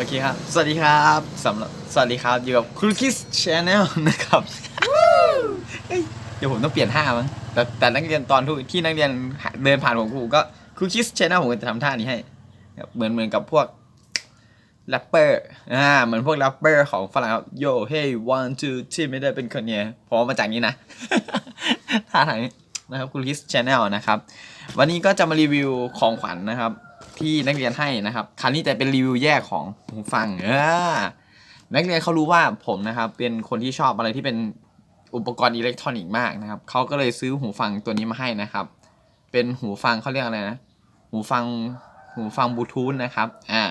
โอเคครับ สวัสดีครับสำหรับสวัสดีครับ อยู่กับครูคิสชาแนลนะครับเฮ้ยเดี๋ยวผมต้องเปลี่ยนท่ามั้งแต่แต่นักเรียนตอนทุกที่นักเรียนเดินผ่านผมครูก็ครูคิสชาแนลผมก็จะทำท่านี้ให้ครับเหมือนเหมือนกับพวกแรปเปอร์อ่าเหมือนพวกแรปเปอร์ของฝรั่งครับโยเฮ้ one two ที่ไม่ได้เป็นคนเนี่ยเพราะว่ามาจากนี้นะท่าทางนี้นะครับครูคิสชาแนลนะครับ วันนี้ก็จะมารีวิวของขวัญนะครับ ที่นักเรียนให้นะครับคราวนี้จะเป็นรีวิวแยกของหูฟังเออนักเรียนเขารู้ว่าผมนะครับเป็นคนที่ชอบอะไรที่เป็นอุปกรณ์อิเล็กทรอนิกส์มากนะครับเขาก็เลยซื้อหูฟังตัวนี้มาให้นะครับ เป็นหูฟังเขาเรียกอะไรนะ หูฟังหูฟังบลูทูธนะครับอ่า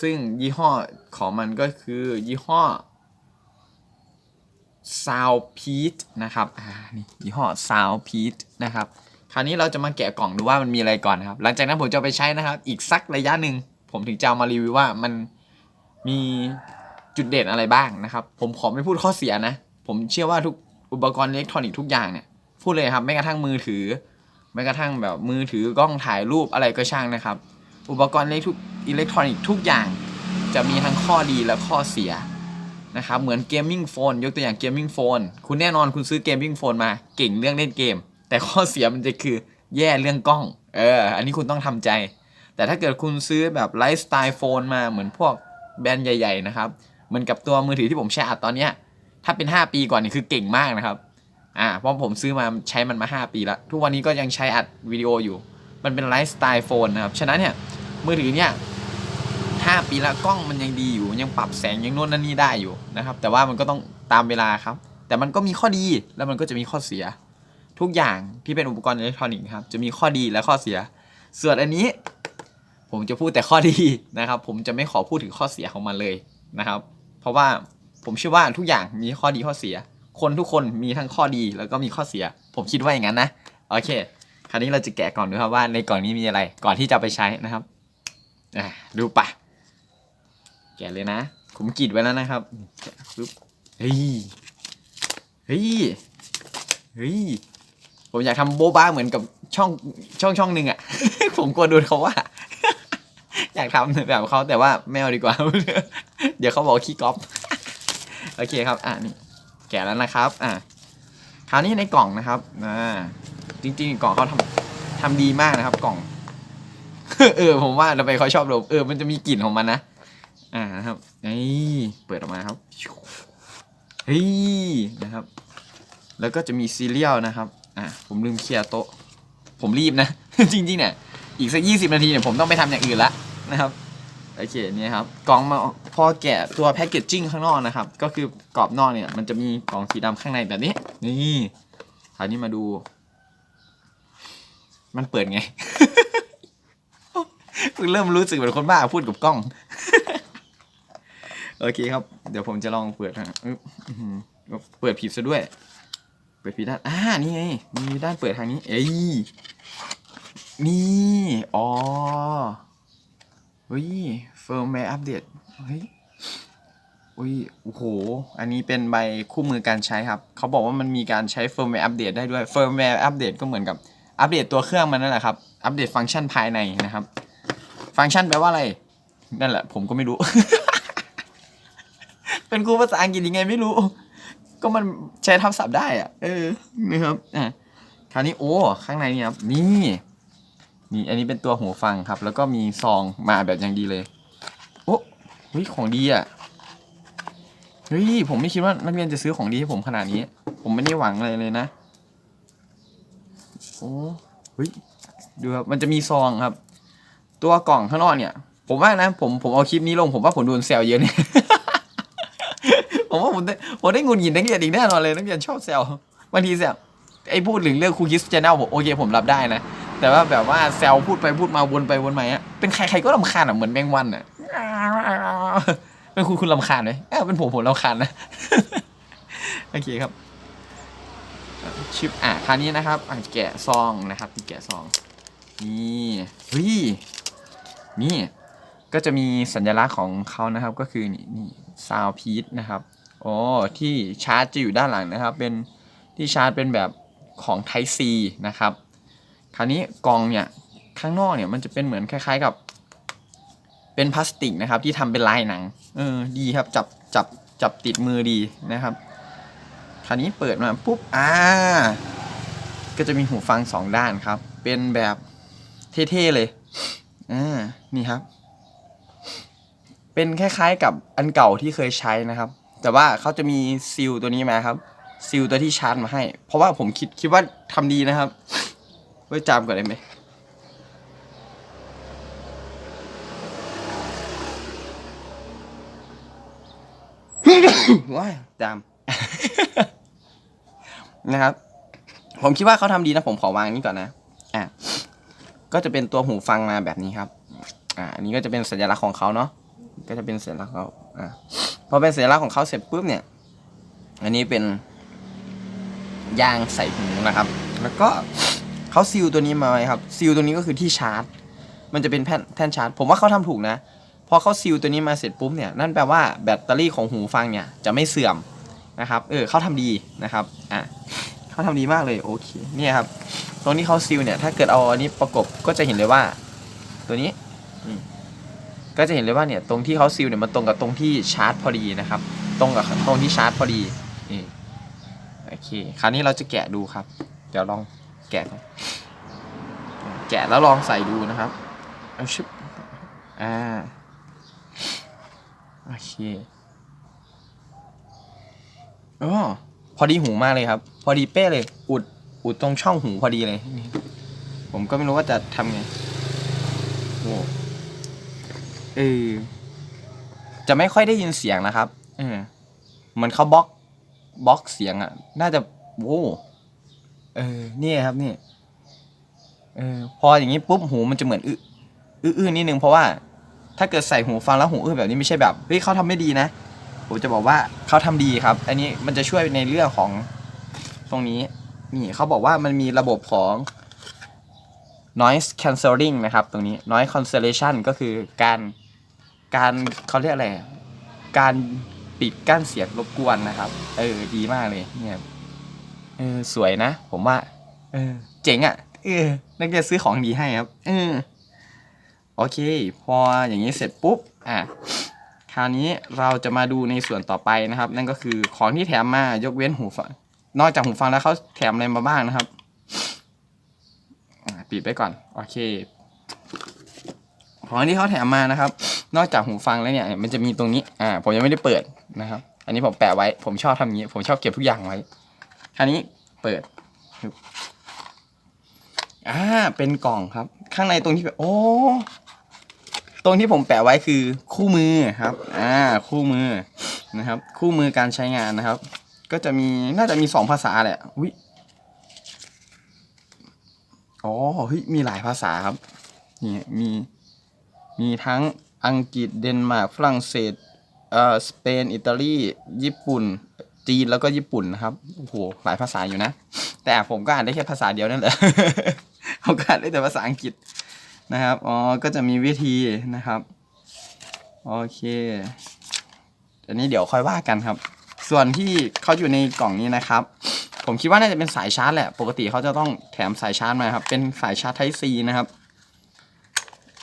ซึ่งยี่ห้อของมันก็คือยี่ห้อ Soundpeat นะครับอ่านี่ยี่ห้อ Soundpeat นะครับ ราวนี้เราจะมาแกะกล่องดูว่ามันมีอะไรก่อนนะครับ หลังจากนั้นผมจะไปใช้นะครับ อีกสักระยะหนึ่งผมถึงจะามารีวิวว่ามันมีจุดเด่นอะไรบ้างนะครับ ผมขอไม่พูดข้อเสียนะ ผมเชื่อว่าทุกอุปกรณ์อิเล็กทรอนิกส์ทุกอย่างเนี่ยพูดเลยครับแม้กระทั่งมือถือแม้กระทั่งแบบมือถือกล้องถ่ายรูปอะไรก็ช่างนะครับ อุปกรณ์อิเล็กทรอนิกส์ทุกอย่าง จะมีทั้งข้อดีและข้อเสียนะครับเหมือนเกมมิ่งโฟนยกตัวอย่างเกมมิ่งโฟนคุณแน่นอนคุณซื้อเกมมิ่งโฟนมาเก่งเรื่องเล่นเกม แต่ข้อเสียมันจะคือแย่เรื่องกล้อง เออ อันนี้คุณต้องทำใจ แต่ถ้าเกิดคุณซื้อแบบไลฟ์สไตล์โฟนมาเหมือนพวกแบรนด์ใหญ่ ๆ นะครับ เหมือนกับตัวมือถือที่ผมใช้อัดตอนเนี้ย ถ้าเป็น 5 ปีก่อนนี่คือเก่งมากนะครับ อ่า เพราะผมซื้อมาใช้มันมา 5 ปีแล้วทุกวันนี้ก็ยังใช้อัดวิดีโออยู่ มันเป็นไลฟ์สไตล์โฟนนะครับ ฉะนั้นเนี่ยมือถือเนี่ย5 ปีแล้วกล้องมันยังดีอยู่ ยังปรับแสงยังโน่นนั่นนี่ได้อยู่นะครับ แต่ว่ามันก็ต้องตามเวลาครับ แต่มันก็มีข้อดีแล้วมันก็จะมีข้อเสีย ทุกอย่างที่เป็นอุปกรณ์อิเล็กทรอนิกส์ครับจะมีข้อดีและข้อเสีย ส่วนอันนี้ ผมจะพูดแต่ข้อดีนะครับ ผมจะไม่ขอพูดถึงข้อเสียของมันเลยนะครับ เพราะว่าผมเชื่อว่าทุกอย่างมีข้อดีข้อเสีย คนทุกคนมีทั้งข้อดีแล้วก็มีข้อเสีย ผมคิดว่าอย่างนั้นนะโอเค คราวนี้เราจะแกะก่อนดูครับว่าในกล่องนี้มีอะไรก่อนที่จะไปใช้นะครับดูปะแกะเลยนะ ผมกรีดไว้แล้วนะครับปึ๊บเฮ้ยเฮ้ยเฮ้ย ผมอยากทำโบ๊ะบ้าเหมือนกับช่องช่องช่องหนึ่งอะผมกลัวโดนเขาว่า อยากทำแบบเขาแต่ว่าไม่เอาดีกว่า เดี๋ยวเขาบอกขี้ก๊อปโอเคครับ อะนี่แกะแล้วนะครับ อะคราวนี้ในกล่องนะครับอ่าจริง ๆ กล่องเขาทำทำดีมากนะครับ กล่อง เออ ผมว่าทำไมเขาชอบดมเออ มันจะมีกลิ่นของมันนะอ่านะครับนี่เปิดออกมาครับเฮ้ยนะครับ แล้วก็จะมีซีเรียลนะครับ อะผมลืมเคลียร์โต๊ะ ผมรีบนะ จริงๆเนี่ย อีกสักยี่สิบนาทีเนี่ยผมต้องไปทำอย่างอื่นละนะครับ โอเคเนี่ยครับ กล่องมาพอแกะตัวแพคเกจจิ้งข้างนอกนะครับ ก็คือกรอบนอกเนี่ย มันจะมีกล่องสีดำข้างในแบบนี้ นี่คราวนี้มาดู มันเปิดไงเพิ่งเริ่มรู้สึกเหมือนคนบ้าพูดกับกล้องโอเคครับ เดี๋ยวผมจะลองเปิดฮะเปิดผิดซะด้วย ปิดผิดด้าน อ่า นี่ไง มีด้านเปิดทางนี้ เอ้ย นี่ อ๋อ เฮ้ย เฟิร์มแวร์อัปเดต เฮ้ยอุ้ย โอ้โห อันนี้เป็นใบคู่มือการใช้ครับ เขาบอกว่ามันมีการใช้เฟิร์มแวร์อัปเดตได้ด้วย เฟิร์มแวร์อัปเดตก็เหมือนกับอัปเดตตัวเครื่องมันนั่นแหละครับ อัปเดตฟังก์ชันภายในนะครับ ฟังก์ชันแปลว่าอะไร นั่นแหละ ผมก็ไม่รู้ เป็นครูภาษาอังกฤษยังไงไม่รู้ ก็มันใช้ทับศัพท์ได้อะเออนะครับอะคราวนี้โอ้ข้างในนี่ครับนี่นี่อันนี้เป็นตัวหูฟังครับ แล้วก็มีซองมาแบบอย่างดีเลยโอ้เฮ้ยของดีอะเฮ้ยผมไม่คิดว่านักเรียนจะซื้อของดีให้ผมขนาดนี้ ผมไม่ได้หวังอะไรเลยนะโอ้เฮ้ยดูครับมันจะมีซองครับ ตัวกล่องข้างนอกเนี่ย ผมว่านะผมผมเอาคลิปนี้ลงผมว่าผมโดนแซวเยอะเนี่ย ผมว่าผมได้ผมได้งุนหงิดนักเรียนอีกแน่นอนเลยนักเรียนชอบแซวบางทีแซวไอ้พูดถึงเรื่องครูคิสเจนแนลผมโอเคผมรับได้นะ แต่ว่าแบบว่าแซวพูดไปพูดมาวนไปวนมาอะเป็นใครใครก็ลำคาญอะเหมือนแมงวันอะเป็นคุณคุณลำคาญไหมเออเป็นผมผมลำคาญนะโอเคครับชิปอะคราวนี้นะครับอะแกะซองนะครับแกะซองนี่เฮ้ยนี่ก็จะมีสัญลักษณ์ของเขานะครับก็คือนี่นี่ซาวพีทนะครับ อ๋อที่ชาร์จจะอยู่ด้านหลังนะครับ เป็นที่ชาร์จเป็นแบบของ Type C นะครับ คราวนี้กล่องเนี่ยข้างนอกเนี่ยมันจะเป็นเหมือนคล้ายๆกับ เป็นพลาสติกนะครับ ที่ทำเป็นลายหนัง เออดีครับจับจับจับติดมือดีนะครับ คราวนี้เปิดมาปุ๊บอ่าก็จะมีหูฟังสองด้านครับ เป็นแบบเท่ๆเลยอ่านี่ครับ เป็นคล้ายๆกับอันเก่าที่เคยใช้นะครับ แต่ว่าเขาจะมีซีลตัวนี้มาครับซีลตัวที่ชาร์จมาให้ เพราะว่าผมคิดคิดว่าทำดีนะครับไว้จามก่อนได้ไหมว้ายจามนะครับ ผมคิดว่าเขาทำดีนะผมขอวางนี้ก่อนนะอะก็จะเป็นตัวหูฟังมาแบบนี้ครับ อ่าอันนี้ก็จะเป็นสัญลักษณ์ของเขาเนาะ ก็จะเป็นสัญลักษณ์เขาอ่าพอเป็นสัญลักษณ์ของเขาเสร็จปุ๊บเนี่ย อันนี้เป็นยางใส่หูนะครับ แล้วก็เขาซีลตัวนี้มาไว้ครับ ซีลตัวนี้ก็คือที่ชาร์จ มันจะเป็นแผ่นแท่นชาร์จ ผมว่าเขาทำถูกนะ พอเขาซีลตัวนี้มาเสร็จปุ๊บเนี่ย นั่นแปลว่าแบตเตอรี่ของหูฟังเนี่ยจะไม่เสื่อมนะครับ เออเขาทำดีนะครับ อะเขาทำดีมากเลย โอเค เนี่ยครับ ตรงที่เขาซีลเนี่ย ถ้าเกิดเอาอันนี้ประกบก็จะเห็นเลยว่า ตัวนี้อืม ก็จะเห็นเลยว่าเนี่ยตรงที่เขาซีลเนี่ยมันตรงกับตรงที่ชาร์จพอดีนะครับ ตรงกับตรงที่ชาร์จพอดีนี่โอเคคราวนี้เราจะแกะดูครับ เดี๋ยวลองแกะแกะแล้วลองใส่ดูนะครับเอาชิบอ่าโอเคอ๋อพอดีหูมากเลยครับ พอดีเป๊ะเลย อุดอุดตรงช่องหูพอดีเลยนี่ผมก็ไม่รู้ว่าจะทำไงโอ้ เออจะไม่ค่อยได้ยินเสียงนะครับ เออเหมันเขาบล็อกบล็อกเสียงอะ น่าจะโว้เออนี่ครับนี่เออพออย่างนี้ปุ๊บหูมันจะเหมือนอื้ออื้อนิดนึงเพราะว่า ถ้าเกิดใส่หูฟังแล้วหูอื้อแบบนี้ไม่ใช่แบบเฮ้ยเขาทำไม่ดีนะผมจะบอกว่าเขาทำดีครับ อันนี้มันจะช่วยในเรื่องของตรงนี้ นี่เขาบอกว่ามันมีระบบของ noise cancelling นะครับ ตรงนี้ noise cancellation ก็คือการ การเขาเรียกอะไรการปิดกั้นเสียงรบกวนนะครับ เออ ดีมากเลย เนี่ยเออสวยนะ ผมว่า เออ เจ๋งอะ่ะ เออนักเรียนซื้อของดีให้ครับ เออ โอเค พออย่างนี้เสร็จปุ๊บ อะ คราวนี้เราจะมาดูในส่วนต่อไปนะครับ นั่นก็คือของที่แถมมายกเว้นหูฟัง นอกจากหูฟังแล้วเขาแถมอะไรมาบ้างนะครับอะปิดไปก่อน โอเค ของที่เขาแถมมานะครับ นอกจากหูฟังแล้วเนี่ยมันจะมีตรงนี้อ่าผมยังไม่ได้เปิดนะครับ อันนี้ผมแปะไว้ ผมชอบทำอย่างนี้ ผมชอบเก็บทุกอย่างไว้คราวนี้เปิดอ่าเป็นกล่องครับ ข้างในตรงที่แบบโอ้ตรงที่ผมแปะไว้คือคู่มือครับ อ่า คู่มือนะครับ คู่มือการใช้งานนะครับ ก็จะมีน่าจะมีสองภาษาแหละอุ้ยอ๋อเฮ้ยมีหลายภาษาครับ นี่มีมีทั้ง อังกฤษเดนมาร์กฝรั่งเศสเอ่อสเปนอิตาลีญี่ปุ่น จีนแล้วก็ญี่ปุ่นนะครับโอ้โหหลายภาษาอยู่นะ แต่ผมก็อ่านได้แค่ภาษาเดียวนั่นแหละผมก็อ่านได้แต่ภาษาอังกฤษนะครับอ๋อก็จะมีวิธีนะครับโอเคอันนี้เดี๋ยวค่อยว่ากันครับ ส่วนที่เขาอยู่ในกล่องนี้นะครับ ผมคิดว่าน่าจะเป็นสายชาร์จแหละ ปกติเขาจะต้องแถมสายชาร์จมาครับ เป็นสายชาร์จ Type C นะครับ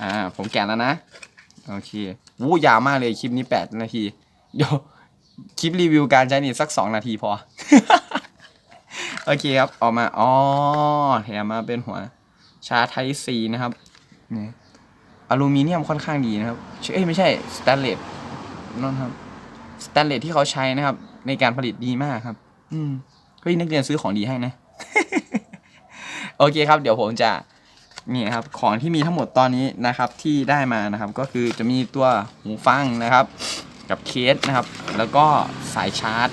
อ่า ผมแกะแล้วนะ โอเควู้ยาวมากเลยคลิปนี้แปดนาที เดี๋ยวคลิปรีวิวการใช้นี่สักสองนาทีพอ โอเคครับ ออกมา อ๋อ แถมมาเป็นหัว ชาร์จ Type C นะครับนี่อลูมิเนียมค่อนข้างดีนะครับ เอ้ยไม่ใช่สแตนเลสนั่นครับสแตนเลสที่เขาใช้นะครับ ในการผลิตดีมากครับ อืมเฮ้ยนักเรียนซื้อของดีให้นะ โอเคครับ เดี๋ยวผมจะ นี่ครับของที่มีทั้งหมดตอนนี้นะครับที่ได้มานะครับก็คือจะมีตัวหูฟังนะครับ กับเคสนะครับ แล้วก็สายชาร์จ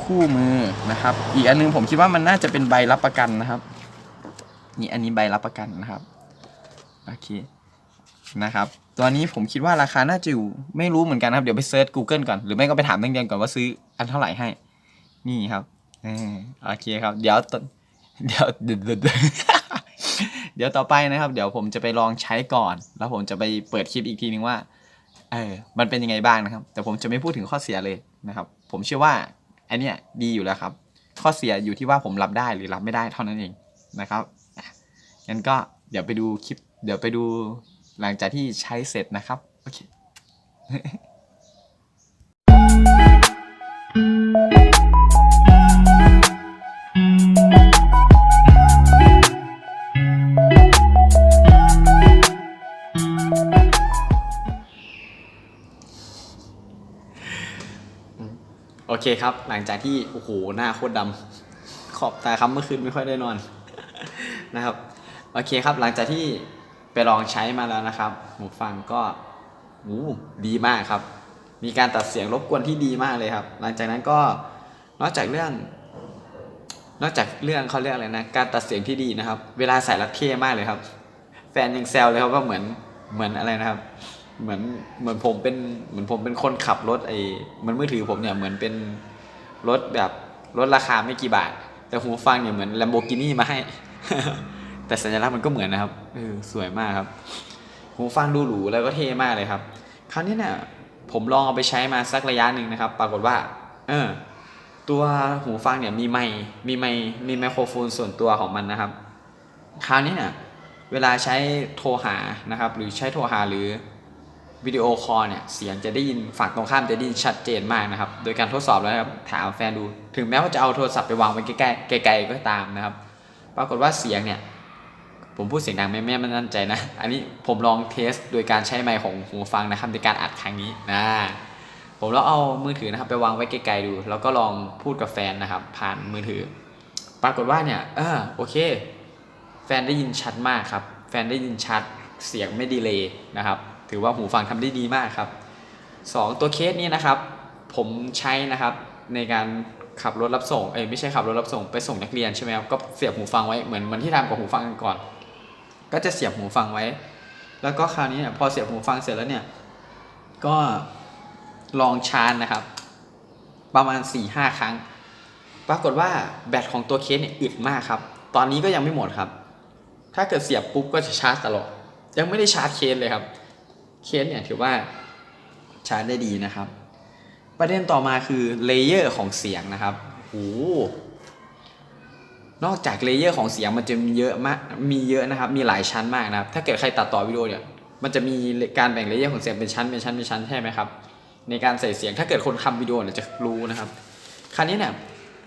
คู่มือนะครับ อีกอันนึงผมคิดว่ามันน่าจะเป็นใบรับประกันนะครับ นี่อันนี้ใบรับประกันนะครับโอเคนะครับตัวนี้ผมคิดว่าราคาน่าจะอยู่ไม่รู้เหมือนกันครับ เดี๋ยวไปเซิร์ช Google ก่อน หรือไม่ก็ไปถามนักเรียนก่อนว่าซื้ออันเท่าไหร่ให้ นี่ครับอโอเคครับ เดี๋ยวตเดี๋ยวเดี๋ยว เดี๋ยวต่อไปนะครับ เดี๋ยวผมจะไปลองใช้ก่อน แล้วผมจะไปเปิดคลิปอีกทีนึงว่าเออมันเป็นยังไงบ้างนะครับ แต่ผมจะไม่พูดถึงข้อเสียเลยนะครับ ผมเชื่อว่าอันเนี้ยดีอยู่แล้วครับ ข้อเสียอยู่ที่ว่าผมรับได้หรือรับไม่ได้เท่านั้นเองนะครับงั้นก็เดี๋ยวไปดูคลิป เดี๋ยวไปดูหลังจากที่ใช้เสร็จนะครับโอเคโอ คครับ หลังจากที่โอ้โหหน้าโคตรดำขอบตาครับเมื่อคืนไม่ค่อยได้นอนนะครับโอเคครับ หลังจากที่ไปลองใช้มาแล้วนะครับหูฟังก็อู้ดีมากครับ มีการตัดเสียงรบกวนที่ดีมากเลยครับ หลังจากนั้นก็นอกจากเรื่อง นอกจากเรื่องเขาเรียกอะไรนะ การตัดเสียงที่ดีนะครับ เวลาใส่แล้วเท่มากเลยครับ แฟนยังแซวเลยครับว่าเหมือนเหมือนอะไรนะครับ เหมือนเหมือนผมเป็นเหมือนผมเป็นคนขับรถไอ้มือนมือถือผมเนี่ยเหมือนเป็นรถแบบรถราคาไม่กี่บาท แต่หูฟังเนี่ยเหมือน Lamborghini มาให้ แต่สัญลักษณ์มันก็เหมือนนะครับเออสวยมากครับหูฟังดูหรูแล้วก็เท่มากเลยครับ คราวนี้เนี่ยผมลองเอาไปใช้มาสักระยะหนึ่งนะครับ ปรากฏว่า เออ ตัวหูฟังเนี่ยมีไมค์มีไมค์มีไมโครโฟนส่วนตัวของมันนะครับ คราวนี้เนี่ยเวลาใช้โทรหานะครับ หรือใช้โทรหาหรือ วิดีโอคอลเนี่ยเสียงจะได้ยินฝั่งตรงข้ามจะได้ยินชัดเจนมากนะครับ โดยการทดสอบแล้วนะครับถามแฟนดู ถึงแม้ว่าจะเอาโทรศัพท์ไปวางไว้ใกล้ๆไกลๆก็ตามนะครับ ปรากฏว่าเสียงเนี่ยผมพูดเสียงดังไม่แม่มั่นใจนะ อันนี้ผมลองเทสโดยการใช้ไมค์ของหูฟังนะครับในการอัดครั้งนี้นะผมแล้วเอามือถือนะครับไปวางไว้ไกลๆดู แล้วก็ลองพูดกับแฟนนะครับ ผ่านมือถือ ปรากฏว่าเนี่ยเออโอเค แฟนได้ยินชัดมากครับ แฟนได้ยินชัดเสียงไม่ดีเลยนะครับ ถือว่าหูฟังทำได้ดีมากครับสองตัวเคสนี้นะครับ ผมใช้นะครับในการขับรถรับส่ง เอ้ยไม่ใช่ขับรถรับส่งไปส่งนักเรียนใช่ไหมครับ ก็เสียบหูฟังไว้เหมือนเหมือนที่ทำกับหูฟังกันก่อน ก็จะเสียบหูฟังไว้ แล้วก็คราวนี้เนี่ยพอเสียบหูฟังเสร็จแล้วเนี่ย ก็ลองชาร์จนะครับ ประมาณ4ี่ห้าครั้ง ปรากฏว่าแบตของตัวเคสเนี่ยอึดมากครับ ตอนนี้ก็ยังไม่หมดครับ ถ้าเกิดเสียบปุ๊บก็จะชาร์จตลอด ยังไม่ได้ชาร์จเคสเลยครับ เคสเนี่ยถือว่าชาร์จได้ดีนะครับ ประเด็นต่อมาคือเลเยอร์ของเสียงนะครับโอ้โหนอกจากเลเยอร์ของเสียงมันจะมีเยอะมากมีเยอะนะครับ มีหลายชั้นมากนะครับ ถ้าเกิดใครตัดต่อวิดีโอเนี่ย มันจะมีการแบ่งเลเยอร์ของเสียงเป็นชั้นเป็นชั้นเป็นชั้นใช่ไหมครับ ในการใส่เสียงถ้าเกิดคนทำวิดีโอเนี่ยจะรู้นะครับ คราวนี้เนี่ย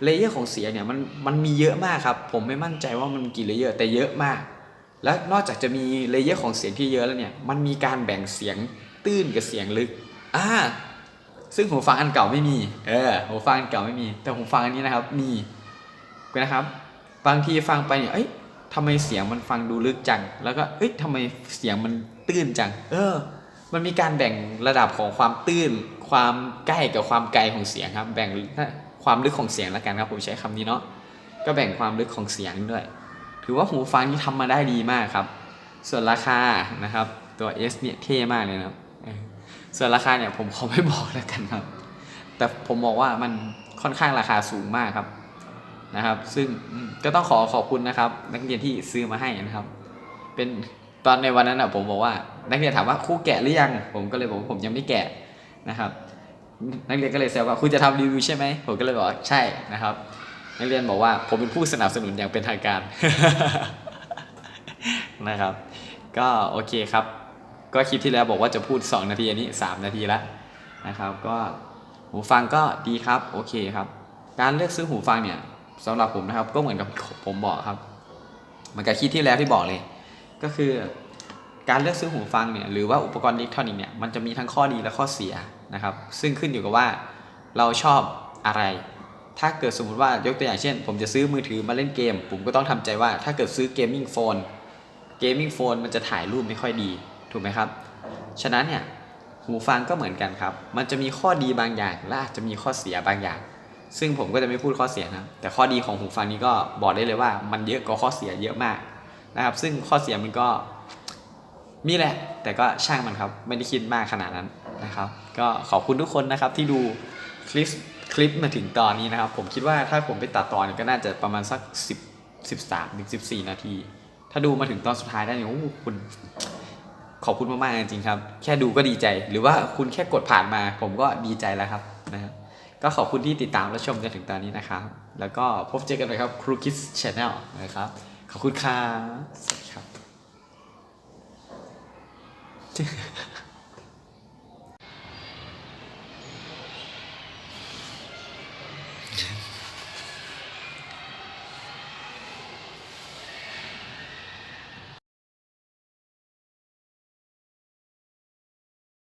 เลเยอร์ของเสียงเนี่ยมันมันมีเยอะมากครับ ผมไม่มั่นใจว่ามันกี่เลเยอร์แต่เยอะมาก แล้วนอกจากจะมีเลเยอร์ของเสียงที่เยอะแล้วเนี่ย มันมีการแบ่งเสียงตื้นกับเสียงลึก อ่า ซึ่งหูฟังอันเก่าไม่มี เออ หูฟังอันเก่าไม่มี แต่หูฟังอันนี้นะครับ มีนะครับ บางทีฟังไปเนี่ย เอ้ยทำไมเสียงมันฟังดูลึกจัง แล้วก็ เอ้ยทำไมเสียงมันตื้นจัง เออ มันมีการแบ่งระดับของความตื้น ความใกล้กับความไกลของเสียงครับ แบ่งความลึกของเสียงแล้วกันครับ ผมใช้คำนี้เนาะ ก็แบ่งความลึกของเสียงด้วย ถือว่าหูฟังที่ทำมาได้ดีมากครับ ส่วนราคานะครับ ตัว S เนี่ยเท่มากเลยนะครับส่วนราคาเนี่ยผมขอไม่บอกแล้วกันครับ แต่ผมบอกว่ามันค่อนข้างราคาสูงมากครับนะครับ ซึ่งก็ต้องขอขอบคุณนะครับ นักเรียนที่ซื้อมาให้นะครับ เป็นตอนในวันนั้นอะผมบอกว่า นักเรียนถามว่าครูแกะหรือยัง ผมก็เลยบอกว่าผมยังไม่แกะนะครับ นักเรียนก็เลยแซวว่าคุณจะทำรีวิวใช่ไหมผมก็เลยบอกใช่นะครับ นักเรียนบอกว่าผมเป็นผู้สนับสนุนอย่างเป็นทางการนะครับ ก็โอเคครับ ก็คลิปที่แล้วบอกว่าจะพูด 2 นาทีอันนี้ 3 นาทีละนะครับ ก็หูฟังก็ดีครับโอเคครับ การเลือกซื้อหูฟังเนี่ยสำหรับผมนะครับ ก็เหมือนกับผมบอกครับเหมือนกับคลิปที่แล้วที่บอกเลย ก็คือการเลือกซื้อหูฟังเนี่ยหรือว่าอุปกรณ์อิเล็กทรอนิกส์เนี่ยมันจะมีทั้งข้อดีและข้อเสียนะครับ ซึ่งขึ้นอยู่กับว่าเราชอบอะไร ถ้าเกิดสมมติว่ายกตัวอย่างเช่น ผมจะซื้อมือถือมาเล่นเกม ผมก็ต้องทำใจว่าถ้าเกิดซื้อเกมมิ่งโฟนเกมมิ่งโฟนมันจะถ่ายรูปไม่ค่อยดี ถูกไหมครับ ฉะนั้นเนี่ยหูฟังก็เหมือนกันครับ มันจะมีข้อดีบางอย่าง และอาจจะมีข้อเสียบางอย่าง ซึ่งผมก็จะไม่พูดข้อเสียนะ แต่ข้อดีของหูฟังนี้ก็บอกได้เลยว่า มันเยอะกว่าข้อเสียเยอะมากนะครับ ซึ่งข้อเสียมันก็มีแหละ แต่ก็ช่างมันครับ ไม่ได้คิดมากขนาดนั้นนะครับ ก็ขอบคุณทุกคนนะครับที่ดูคลิป คลิปมาถึงตอนนี้นะครับ ผมคิดว่าถ้าผมไปตัดตอนเนี่ยก็น่าจะประมาณสัก 10 13ถึง14 นาที ถ้าดูมาถึงตอนสุดท้ายได้เนี่ยโอ้คุณขอบคุณมากๆจริงครับ แค่ดูก็ดีใจ หรือว่าคุณแค่กดผ่านมา ผมก็ดีใจแล้วครับนะครับก็ขอบคุณที่ติดตามและชมจนถึงตอนนี้นะครับ แล้วก็พบเจอกันใหม่ครับครูคิสชาแนลนะครับ ขอบคุณครับสวัสดีครับ